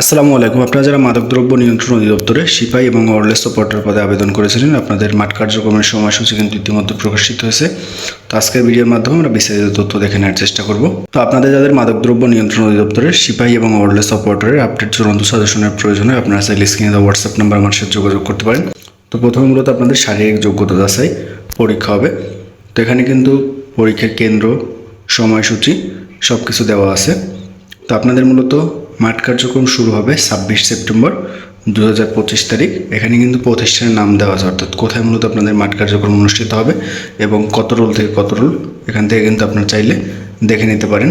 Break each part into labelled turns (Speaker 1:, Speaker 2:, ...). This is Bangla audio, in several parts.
Speaker 1: আসসালামু আলাইকুম। আপনারা যারা মাদকদ্রব্য নিয়ন্ত্রণ অধিদপ্তরে সিপাহী এবং ওয়ারলেস সাপোর্টার পদে আবেদন করেছিলেন, আপনাদের মাঠ কার্যক্রমের সময়সূচি কিন্তু ইতিমধ্যে প্রকাশিত হয়েছে। তো আজকের ভিডিওর মাধ্যমে আমরা বিস্তারিত তথ্য দেখে নেওয়ার চেষ্টা করব। তো আপনাদের যাদের মাদকদ্রব্য নিয়ন্ত্রণ অধিদপ্তরের সিপাহী এবং ওয়ারলেস সাপোর্টারের আপডেট চূড়ান্ত সাজেশনের প্রয়োজন হয় আপনারা চাইলে স্ক্রিনে দেওয়া হোয়াটসঅ্যাপ নাম্বার আমার সাথে যোগাযোগ করতে পারেন। তো প্রথমে মূলত আপনাদের শারীরিক যোগ্যতা যাচাই পরীক্ষা হবে। তো এখানে কিন্তু পরীক্ষার কেন্দ্র, সময়সূচি সব কিছু দেওয়া আছে। তো আপনাদের মূলত মাঠ কার্যক্রম শুরু হবে ছাব্বিশ সেপ্টেম্বর দু হাজার পঁচিশ তারিখ। এখানে কিন্তু প্রতিষ্ঠানের নাম দেওয়া আছে, অর্থাৎ কোথায় মূলত আপনাদের মাঠ কার্যক্রম অনুষ্ঠিত হবে এবং কত রোল থেকে কত রোল, এখান থেকে কিন্তু আপনারা চাইলে দেখে নিতে পারেন।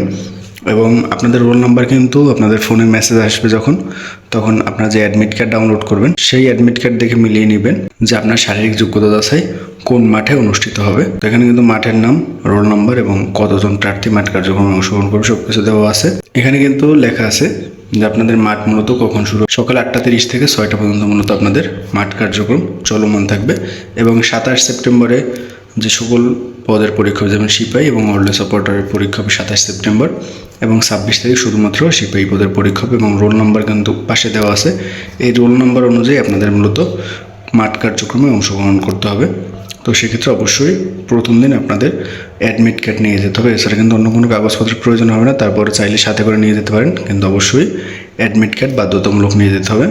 Speaker 1: এবং আপনাদের রোল নাম্বার কিন্তু আপনাদের ফোনে মেসেজ আসবে যখন, তখন আপনারা যে অ্যাডমিট কার্ড ডাউনলোড করবেন, সেই অ্যাডমিট কার্ড দেখে মিলিয়ে নেবেন যে আপনার শারীরিক যোগ্যতা যাচাই কোন মাঠে অনুষ্ঠিত হবে। তো এখানে কিন্তু মাঠের নাম, রোল নাম্বার এবং কতজন প্রার্থী মাঠ কার্যক্রমে অংশগ্রহণ করবে সব কিছু দেওয়া আছে। এখানে কিন্তু লেখা আছে যে আপনাদের মাঠ মূলত কখন শুরু? সকাল আটটা তিরিশ থেকে ছয়টা পর্যন্ত মূলত আপনাদের মাঠ কার্যক্রম চলমান থাকবে এবং সাতাশ সেপ্টেম্বরে যে সকল পদের পরীক্ষা যেমন সিপাহী এবং অর্লে সাপোর্টারের পরীক্ষা হবে সাতাশ সেপ্টেম্বর এবং ছাব্বিশ তারিখ শুধুমাত্র সিপাহী পদের পরীক্ষা হবে এবং রোল নাম্বার কিন্তু পাশে দেওয়া আছে এই রোল নাম্বার অনুযায়ী আপনাদের মূলত মাঠ কার্যক্রমে অংশগ্রহণ করতে হবে তো সেক্ষেত্রে অবশ্যই প্রথম দিন আপনাদের অ্যাডমিট কার্ড নিয়ে যেতে হবে। এছাড়া কিন্তু অন্য কোনো কাগজপত্রের প্রয়োজন হবে না। তারপরে চাইলে সাথে করে নিয়ে যেতে পারেন। কিন্তু অবশ্যই অ্যাডমিট কার্ড বাধ্যতামূলক নিয়ে যেতে হবে।